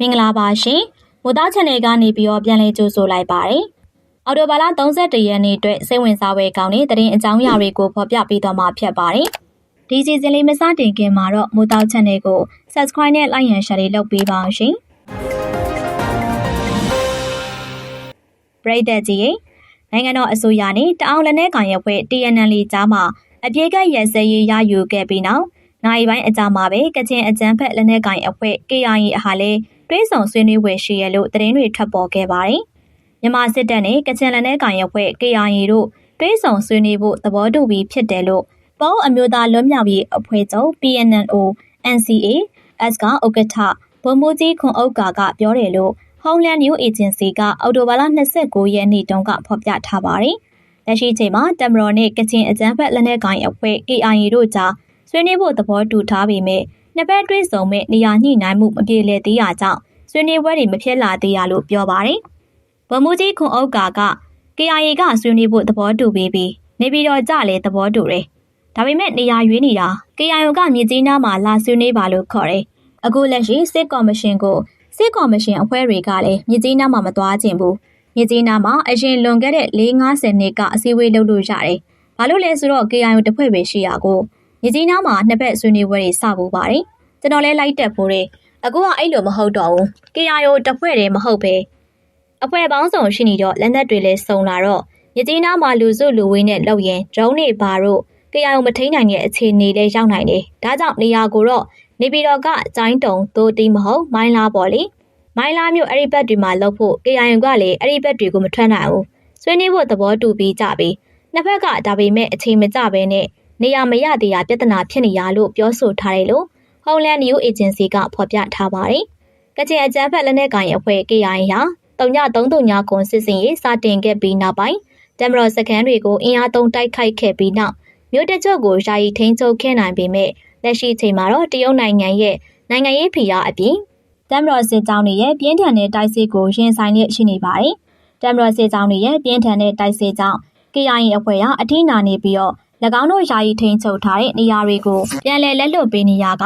မင်္ဂလာပါရှင်မိုးသား channel ကနေပြီးတော့ပြန်လည်ကြိုဆိုလိုက်ပါတယ်အော်တိုဘာလ31ရက်နေ့အတွက်စိတ်ဝင်စားပွဲကောင်းတဲ့သတင်းအကြောင်းအရာတွေကိုဖော်ပြပေးသွားမှာဖြစ်ပါတယ်ဒီစီစဉ်လေးမစတင်ခင်မှာတော့မိုးသား channel ကို subscribe နဲ့ like and share လေးလုပ်ပေးပါအောင်ရှင်ပရိသတ်ကြီးရေနိုင်ငံတော်အစိုးရနဲ့တအောင်လက်နက်ကောင်ရဲ့ဖွဲ့ TNL ကြားမှာအပြေကရက်စဲရေးရယူခဲ့ပြီးနောက်နိုင်ပိုင်းအကြမှာပဲကချင်အကြမ်းဖက်လက်နက်ကောင်အဖွဲ့ KIA အားလည်း တွဲဆောင်ဆွေးနွေးဝယ်ရှိရလို့သတင်းတွေထွက်ပေါ်ခဲ့ပါတယ်။မြန်မာစစ်တပ်နဲ့ကချင်လက်နက်ကောင်အဖွဲ့ KIA တို့တွဲဆောင်ဆွေးနွေးဖို့သဘောတူပြီးဖြစ်တယ်လို့ပေါင်းအမျိုးသားလွတ်မြောက်ရေးအဖွဲ့ချုပ် PNNO NCA S ကဥက္ကဋ္ဌဗိုလ်မှူးကြီးခွန်ဥက္ကာကပြောတယ်လို့ Homeland New Agency ကအော်တိုဘာလ29ရက်နေ့တုန်းကဖော်ပြထားပါတယ်။လက်ရှိချိန်မှာတမတော်နဲ့ကချင်အကြမ်းဖက်လက်နက်ကိုင်အဖွဲ့ KIA တို့ကြားဆွေးနွေးဖို့သဘောတူထားပေမဲ့ နှစ်ဘက်တွဲဆုံမဲ့နေရာညှိနှိုင်းမှုမပြေလည်သေးတာကြောင့်ဆွေးနွေးပွဲတွေမဖြစ်လာသေးရလို့ပြောပါတယ်။ဗမူကြီးခွန်အုပ်ကာက KIA ကဆွေးနွေးဖို့သဘောတူပြီးပြီးနေပြည်တော်ကြလည်းသဘောတူတယ်။ဒါပေမဲ့နေရာရွေးနေတာ KIO ကမြေကြီးနားမှာလာဆွေးနွေးပါလို့ခေါ်တယ်။အခုလက်ရှိစစ်ကော်မရှင်ကိုစစ်ကော်မရှင်အဖွဲ့တွေကလည်းမြေကြီးနားမှာမသွားခြင်းဘူး။မြေကြီးနားမှာအရင်လွန်ခဲ့တဲ့450နှစ်ကအစည်းအဝေးလုပ်လို့ရတယ်။ဘာလို့လဲဆိုတော့ KIO တစ်ဖွဲ့ပဲရှိရကိုမြေကြီးနားမှာနှစ်ဘက်ဆွေးနွေးပွဲတွေစဖို့ပါတယ်။ ကျွန်တော်လည်းလိုက်တက်ဖို့တယ်။အခုကအဲ့လိုမဟုတ်တော့ဘူး KIO တစ်ဖွဲ့တည်းမဟုတ်ပဲအဖွဲ့ပေါင်းစုံရှိနေတော့လက်နက်တွေလည်းစုံလာတော့ရကြီးနားမှာလူစုလူဝေးနဲ့လောက်ရင်ဒရုန်းတွေပါတော့ KIO မထိန်နိုင်တဲ့အခြေအနေလည်းရောက်နိုင်တယ်ဒါကြောင့်နေရာကိုတော့နေပြည်တော်ကကျိုင်းတုံသိုးတီးမဟုတ်မိုင်းလာပေါ့လေမိုင်းလာမျိုးအဲ့ဒီဘက်တွေမှာလောက်ဖို့ KIO ကလည်းအဲ့ဒီဘက်တွေကိုမထွက်နိုင်ဘူးဆွေးနွေးဖို့သဘောတူပြီးကြပြီနှစ်ဖက်ကဒါပေမဲ့အချိန်မကျဘဲနဲ့နေရာမရသေးတာပြဿနာဖြစ်နေရလို့ပြောဆိုထားတယ်လို့ Homeland New Agency ကဖော်ပြထားပါတယ်။ကချင်အကြမ်းဖက်လက်နက်ကိုင်အဖွဲ့ KIA ဟာ3939ကွန်စစ်စင်ရေးစတင်ခဲ့ပြီးနောက်ပိုင်းတမတော်စခန်းတွေကိုအင်အားသုံးတိုက်ခိုက်ခဲ့ပြီးနောက်မြို့တချို့ကိုယာယီထိန်းချုပ်ခဲ့နိုင်ပေမဲ့လက်ရှိချိန်မှာတော့တရုတ်နိုင်ငံရဲ့နိုင်ငံရေးဖိအားအပြင်တမတော်စစ်ကြောင်းတွေရဲ့ပြင်းထန်တဲ့တိုက်စစ်ကိုရင်ဆိုင်နေရှိနေပါတယ်။တမတော်စစ်ကြောင်းတွေရဲ့ပြင်းထန်တဲ့တိုက်စစ်ကြောင့် KIA အဖွဲ့ဟာအထီးနာနေပြီးတော့၎င်းတို့ယာယီထိန်းချုပ်ထားတဲ့နေရာတွေကိုပြန်လည်လက်လွတ်ပေးနေရက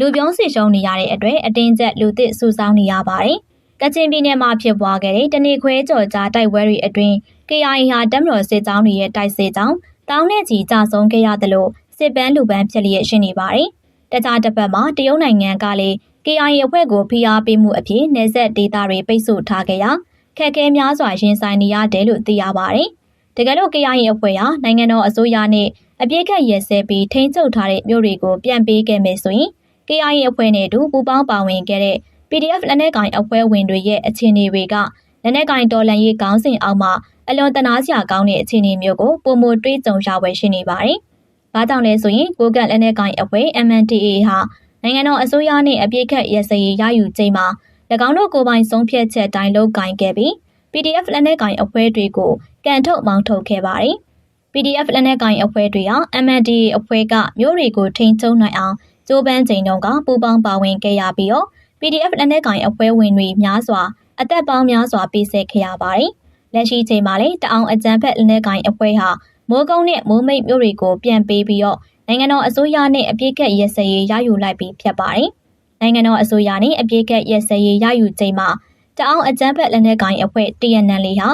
လူပြုံးစီရှုံးနေရတဲ့အတွက်အတင်းကျပ်လူသစ်စုဆောင်းနေရပါတယ်။ကချင်ပြည်နယ်မှာဖြစ်ပွားခဲ့တဲ့တနေခွဲကြော်ကြားတိုက်ပွဲတွေအတွင်း KIA ဟာတမတော်စစ်ကြောင်းတွေရဲ့တိုက်စစ်ကြောင်းတောင်းနဲ့ချီကြဆုံးခဲ့ရတယ်လို့စစ်ပန်းလူပန်းဖြစ်လျက်ရှိနေပါတယ်။တခြားတစ်ပတ်မှာတရုတ်နိုင်ငံကလည်း KIA အဖွဲ့ကိုဖိအားပေးမှုအဖြစ်နေဆက်ဒေသတွေပိတ်ဆို့ထားခဲ့ရာခက်ခဲများစွာရင်ဆိုင်နေရတယ်လို့သိရပါတယ်။တကယ်လို့ KIA အဖွဲ့ဟာနိုင်ငံတော်အစိုးရနဲ့အပြစ်ခတ်ရဲစဲပြီးထိန်းချုပ်ထားတဲ့မြို့တွေကိုပြန်ပေးခဲ့မယ်ဆိုရင် KIA အဖွဲ့နဲ့အတူပူးပေါင်းပါဝင်ခဲ့တဲ့ PDF လက်နက်ကိုင်အဖွဲ့ဝင်တွေရဲ့အခြေအနေတွေကလက်နက်ကိုင်တော်လှန်ရေးကောင်းစဉ်အောက်မှာအလွန်တနာစရာကောင်းတဲ့အခြေအနေမျိုးကိုပုံမတွေးကြုံရဝယ်ရှိနေပါတယ်။ဘာကြောင့်လဲဆိုရင်ကိုကန့်လက်နက်ကိုင်အဖွဲ့ MNDAA ဟာနိုင်ငံတော်အစိုးရနဲ့အပြစ်ခတ်ရစရေးရယူချိန်မှာ၎င်းတို့ကိုယ်ပိုင်ဆုံးဖြတ်ချက်တိုင်းလုပ်ကင်ခဲ့ပြီး PDF လက်နက်ကိုင်အဖွဲ့တွေကိုကန်ထုတ်မောင်းထုတ်ခဲ့ပါတယ်။ PDF လက်နက်ကိုင်အဖွဲ့တွေဟာ MNDAA အဖွဲ့ကမျိုးတွေကိုထိန်းချုပ်နိုင်အောင် ကျိုးပန်းချိန်တုန်းကပူပေါင်းပါဝင်ခဲ့ရပြီးတော့ PDF လက်နက်ကင်အဖွဲ့ဝင်တွေများစွာအသက်ပေါင်းများစွာပေးဆက်ခဲ့ရပါတယ်။လက်ရှိချိန်မှာလည်းတအောင်အကြမ်းဖက်လက်နက်ကင်အဖွဲ့ဟာမိုးကုန်းနဲ့မိုးမိတ်မြို့တွေကိုပြန်ပေးပြီးတော့နိုင်ငံတော်အစိုးရနဲ့အပြစ်ကက်ရက်စရေးရယူလိုက်ပြီးဖြစ်ပါတယ်။နိုင်ငံတော်အစိုးရနဲ့အပြစ်ကက်ရက်စရေးရယူချိန်မှာတအောင်အကြမ်းဖက်လက်နက်ကင်အဖွဲ့ TNL ဟာ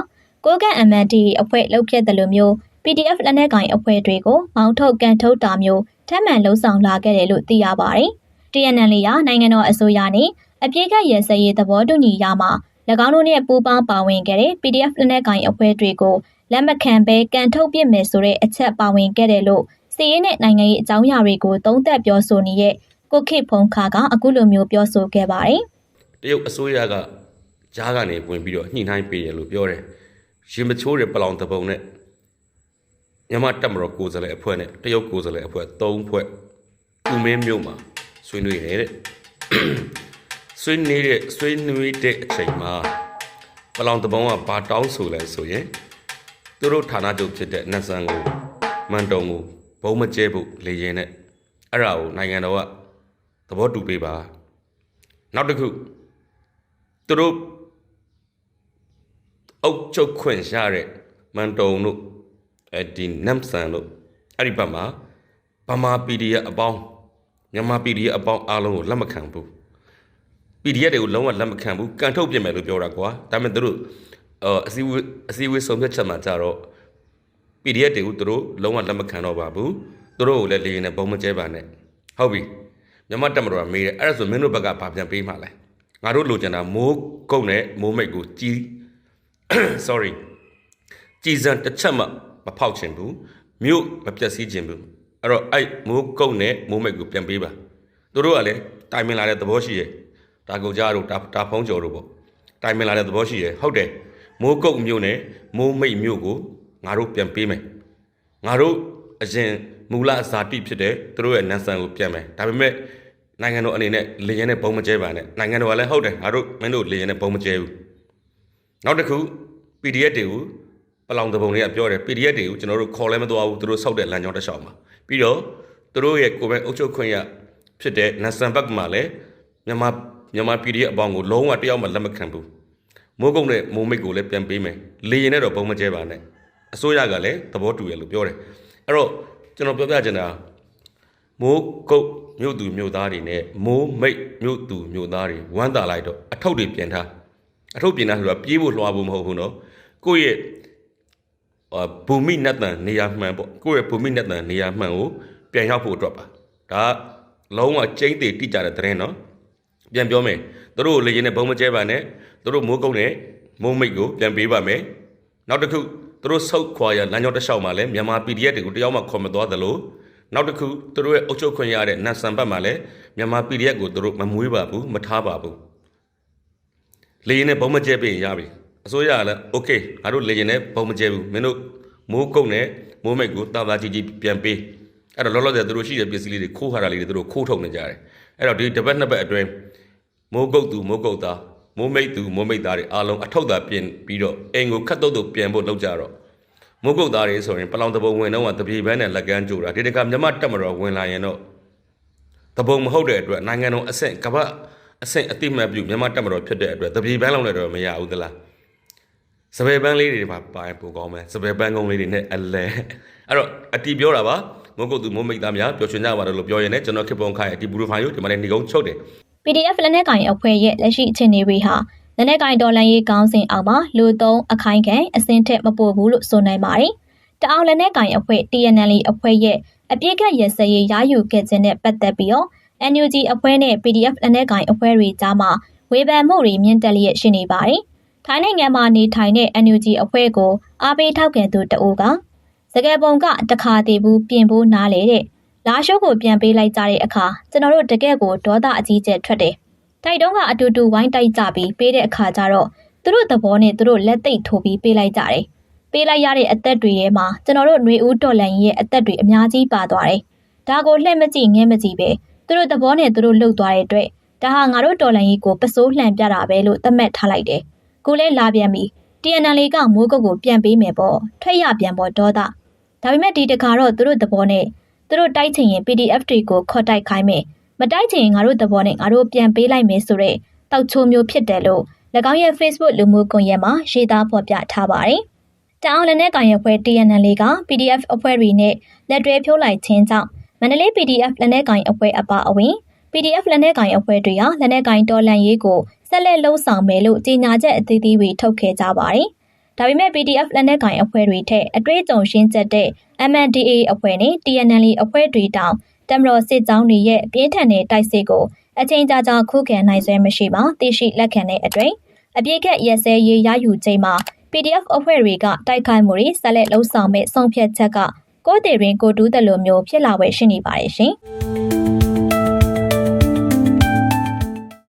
ကိုကန့် MND အဖွဲ့လှုပ်ဖြစ်တယ်လို့မျိုး PDF လက်နက်ကင်အဖွဲ့တွေကိုမောင်းထုတ်ကန်ထုတ်တာမျိုးထပ်မံလှုံ့ဆော်လာခဲ့တယ်လို့သိရပါတယ်။ TNL ရနိုင်ငံတော်အစိုးရနဲ့အပြည့်ကရဲစရေးသဘောတူညီရမှာ၎င်းတို့နဲ့ပူးပေါင်းပါဝင်ခဲ့တဲ့ PDF လက်နက်ကင်အဖွဲ့တွေကိုလက်မခံဘဲကန်ထုတ်ပြစ်မယ်ဆိုတဲ့အချက်ပါဝင်ခဲ့တယ်လို့စီးရဲနဲ့နိုင်ငံရေးအကြောင်းအရာတွေကိုသုံးသပ်ပြောဆိုနေတဲ့ကိုခိဖုံခါကအခုလိုမျိုးပြောဆိုခဲ့ပါတယ်။တရုတ်အစိုးရကကြားကနေဝင်ပြီးတော့ညှိနှိုင်းပေးတယ်လို့ပြောတယ်ရင်မချိုးတဲ့ပလောင်တပုံနဲ့ မြန်မာတက်မတော်ကိုယ်စားလှယ်အဖွဲ့နဲ့တရုတ်ကိုယ်စားလှယ်အဖွဲ့၃ဖွဲ့ကုမင်းမြို့မှာဆွေးနွေးတယ်တဲ့ဆွေးနွေးတဲ့ဆွေးနွေးတဲ့အချိန်မှာပလောင်တပုံကဘာတောင်းဆိုလဲဆိုရင်သူတို့ဌာနချုပ်ဖြစ်တဲ့နတ်ဆန်ကိုမန်တုံကိုဘုံမကျဲဖို့လေရင်နဲ့အဲ့ဒါကိုနိုင်ငံတော်ကသဘောတူပေးပါနောက်တစ်ခုသူတို့အုတ်ချုပ်ခွင့်ရတဲ့မန်တုံတို့ အဲဒီနမ်ဆန်တို့အဲ့ဒီဘက်မှာဗမာ PDF အပေါင်းမြန်မာ PDF အပေါင်းအားလုံးကိုလက်မခံဘူး PDF တွေကိုလုံးဝလက်မခံဘူးကန်ထုတ်ပြင်မယ်လို့ပြောတာကွာဒါပေမဲ့သူတို့အော်အစည်းအဝေးအစည်းအဝေးဆုံးဖြတ်ချက်မှာကြတော့ PDF တွေကိုသူတို့လုံးဝလက်မခံတော့ပါဘူးသူတို့ကိုလည်းလေရင်နဲ့ပုံမကျဲပါနဲ့ဟုတ်ပြီမြန်မာတက်မတော်ကမေးတယ်အဲ့ဒါဆိုမင်းတို့ဘက်ကဘာပြန်ပေးမှလဲငါတို့လိုချင်တာမိုးကုတ်နဲ့မိုးမိတ်ကိုကြီး sorry ကြည်စံတစ်ချက်မှ မဖောက်ချင်ဘူးမြို့မပြတ်စည်းချင်ဘူးအဲ့တော့အဲ့မိုးကုတ်နဲ့မိုးမိတ်ကိုပြန်ပေးပါသူတို့ကလည်းတိုင်ပင်လာတဲ့သဘောရှိရဲ့ဒါကုတ်ကြတို့ဒါဒါဖုံးကျော်တို့ပေါ့တိုင်ပင်လာတဲ့သဘောရှိရဲ့ဟုတ်တယ်မိုးကုတ်မြို့နဲ့မိုးမိတ်မြို့ကိုငါတို့ပြန်ပေးမယ်ငါတို့အရင်မူလဇာတိဖြစ်တဲ့သူတို့ရဲ့နန်းဆန်ကိုပြန်မယ်ဒါပေမဲ့နိုင်ငံတော်အနေနဲ့လေရင်နဲ့ဘုံမကျဲပါနဲ့နိုင်ငံတော်ကလည်းဟုတ်တယ်ငါတို့မင်းတို့လေရင်နဲ့ဘုံမကျဲဘူးနောက်တစ်ခု PDF တွေကို ပလောင်တပုံတွေကပြောတယ် PDF တွေကိုကျွန်တော်တို့ခေါ်လဲမသွားဘူးသူတို့ဆောက်တဲ့လမ်းကြောင်းတစ်လျှောက်မှာပြီးတော့သူတို့ရဲ့ကိုယ်ပိုင်အုပ်ချုပ်ခွင့်ရဖြစ်တဲ့နဆန်ဘက်မှာလည်းမြန်မာမြန်မာ PDF အပေါင်းကိုလုံးဝတယောက်မှလက်မခံဘူးမိုးကုတ်နဲ့မိုးမိတ်ကိုလည်းပြန်ပေးမယ်လေရင်နဲ့တော့ပုံမကျဲပါနဲ့အစိုးရကလည်းသဘောတူရလို့ပြောတယ်အဲ့တော့ကျွန်တော်ပြောပြချင်တာမိုးကုတ်မြို့သူမြို့သားတွေနဲ့မိုးမိတ်မြို့သူမြို့သားတွေဝမ်းသာလိုက်တော့အထုပ်တွေပြန်ထားအထုပ်ပြင်တာဆိုတာပြေးဖို့လွှာဖို့မဟုတ်ဘူးနော်ကိုယ့်ရဲ့အာ ဘူမိနတ်တန်နေရာမှန်ပေါ့ကိုယ့်ရဲ့ဘူမိနတ်တန်နေရာမှန်ကိုပြန်ရောက်ဖို့အတွက်ပါဒါကလုံးဝကျိန်းသေးတိကျတဲ့သတင်းနော်ပြန်ပြောမယ်သူတို့ကိုလေရင်နဲ့ဘုံမကျဲပါနဲ့သူတို့မိုးကုတ်နဲ့မိုးမိတ်ကိုပြန်ပေးပါမယ်နောက်တစ်ခုသူတို့ဆုတ်ခွာရလမ်းကြောင်းတစ်လျှောက်မှာလည်းမြန်မာ PDF တွေကိုတယောက်မှခေါ်မသွားသလိုနောက်တစ်ခုသူတို့ရဲ့အုပ်ချုပ်ခွင့်ရတဲ့နတ်ဆန်ဘတ်မှာလည်းမြန်မာ PDF ကိုသူတို့မမွေးပါဘူးမထားပါဘူးလေရင်နဲ့ဘုံမကျဲပြင်ရပြီ အစိုးရကလည်း okay ငါတို့လေရင်နဲ့ပုံမကျဲဘူးမင်းတို့မိုးကုတ်နဲ့မိုးမိတ်ကိုတာသားကြီးကြီးပြန်ပေးအဲ့တော့လောလောဆယ်သူတို့ရှိတဲ့ပစ္စည်းလေးတွေခိုးခါတာလေးတွေသူတို့ခိုးထုတ်နေကြတယ်အဲ့တော့ဒီတစ်ပတ်နှစ်ပတ်အတွင်းမိုးကုတ်သူမိုးကုတ်သားမိုးမိတ်သူမိုးမိတ်သားတွေအားလုံးအထောက်သာပြင်ပြီးတော့အိမ်ကိုခတ်တုတ်တုတ်ပြန်ဖို့လုပ်ကြတော့မိုးကုတ်သားတွေဆိုရင်ပလောင်တဘုံဝင်တော့တပြေပန်းနဲ့လက်ကမ်းကြိုတာဒီတခါမြမတက်မတော်ဝင်လာရင်တော့တဘုံမဟုတ်တဲ့အတွက်နိုင်ငံတော်အဆင့်ကမ္ဘာအဆင့်အတိမတ်ပြုမြမတက်မတော်ဖြစ်တဲ့အတွက်တပြေပန်းလုံးလည်းတော့မရဘူးသလား စပယ်ပန်းလေးတွေပါပါရင်ပိုကောင်းမယ်စပယ်ပန်းကုန်းလေးတွေနဲ့အလဲအဲ့တော့အတီပြောတာပါမဟုတ်ကုတ်သူမုံမိတ်သားများပျော်ရွှင်ကြပါတော့လို့ပြောရင်လည်းကျွန်တော်ခေပုံခိုင်းအတီဘူရိုဖိုင်ကိုဒီမှာလည်းနေကုန်းချုပ်တယ် PDF လက်နက်ကိုင်အဖွဲ့ရဲ့လက်ရှိအခြေအနေတွေဟာလက်နက်ကိုင်တော်လှန်ရေးကောင်းစဉ်အောက်မှာလူသုံးအခိုင်ခံအစင်းထက်မပို့ဘူးလို့ဆိုနိုင်ပါတယ်။တအောင်လက်နက်ကိုင်အဖွဲ့ TNL အဖွဲ့ရဲ့အပြစ်ကရစရေးရယူခဲ့ခြင်းနဲ့ပတ်သက်ပြီးတော့ NUG အဖွဲ့နဲ့ PDF လက်နက်ကိုင်အဖွဲ့တွေကြားမှာဝေဖန်မှုတွေမြင့်တက်လျက်ရှိနေပါတယ်။ ထိုင်းနိုင်ငံမှာနေထိုင်တဲ့ NUG အဖွဲ့ကို အားပေးထောက်ခံသူတအူးကစကယ်ပုံကတခါတည်းဘူးပြင်ဖို့နားလေတဲ့လာရှိုးကိုပြန်ပေးလိုက်ကြတဲ့အခါကျွန်တော်တို့တကယ့်ကိုဒေါသအကြီးကျယ်ထွက်တယ်။တိုက်တုံးကအတူတူဝိုင်းတိုက်ကြပြီးပေးတဲ့အခါကျတော့သူတို့သဘောနဲ့သူတို့လက်သိပ်ထိုးပြီးပေးလိုက်ကြတယ်။ပေးလိုက်ရတဲ့အသက်တွေထဲမှာကျွန်တော်တို့ຫນွေဦးတော်လန်ကြီးရဲ့အသက်တွေအများကြီးပါသွားတယ်။ဒါကိုလှည့်မကြည့်ငဲမကြည့်ပဲသူတို့သဘောနဲ့သူတို့လှုပ်သွားတဲ့အတွက်ဒါဟာငါတို့တော်လန်ကြီးကိုပစိုးလှန်ပြတာပဲလို့သတ်မှတ်ထားလိုက်တယ်။ ကိုလည်းလာပြန်ပြီ။ TNL ကမိုးကုတ်ကိုပြန်ပေးမယ်ပေါ့။ထွက်ရပြန်ပေါ့ဒေါသ။ဒါပေမဲ့ဒီတခါတော့သူတို့သဘောနဲ့သူတို့တိုက်ချင်ရင် PDF တွေကိုခေါ်တိုက်ခိုင်းမယ်မတိုက်ချင်ရင်ငါတို့သဘောနဲ့ငါတို့ပြန်ပေးလိုက်မယ်ဆိုတော့တောက်ချိုးမျိုးဖြစ်တယ်လို့၎င်းရဲ့ Facebook လူမှုကွန်ရက်မှာရေးသားဖော်ပြထားပါတယ်။တအောင်လည်းနဲ့ကောင်ရဲ့ဖွဲ့ TNL က PDF အဖွဲ့တွေနဲ့လက်တွဲဖြိုးလိုက်ခြင်းကြောင့်မန္တလေး PDF လက်နက်ကိုင်အဖွဲ့အပါအဝင် PDF လက်နက်ကိုင်အဖွဲ့တွေဟာလက်နက်ကိုင်တော်လှန်ရေးကို ဆက်လက်လှုံ့ဆော်မယ်လို့ကြေညာချက်အသီးသီးတွေထုတ်ခဲ့ကြပါတယ်။ဒါပေမဲ့ PDF လက်နက်ကိုင်အဖွဲ့တွေထက်အတွေ့အကြုံရှင်းချက်တဲ့ MNDAA အဖွဲ့နဲ့ TNL အဖွဲ့တွေတောင်တမတော်စစ်ကြောင်းတွေရဲ့ပြင်းထန်တဲ့တိုက်စစ်ကိုအချိန်ကြာကြာခုခံနိုင်စွဲမရှိပါသိရှိလက်ခံတဲ့အတွင်းအပြည့်ကရက်စဲရေးရယူချိန်မှာ PDF အဖွဲ့တွေကတိုက်ခိုက်မှုတွေဆက်လက်လှုံ့ဆော်မဲ့ဆုံးဖြတ်ချက်ကကိုယ်တည်ရင်ကိုတူးတယ်လို့မျိုးဖြစ်လာဝယ်ရှိနေပါတယ်ရှင်။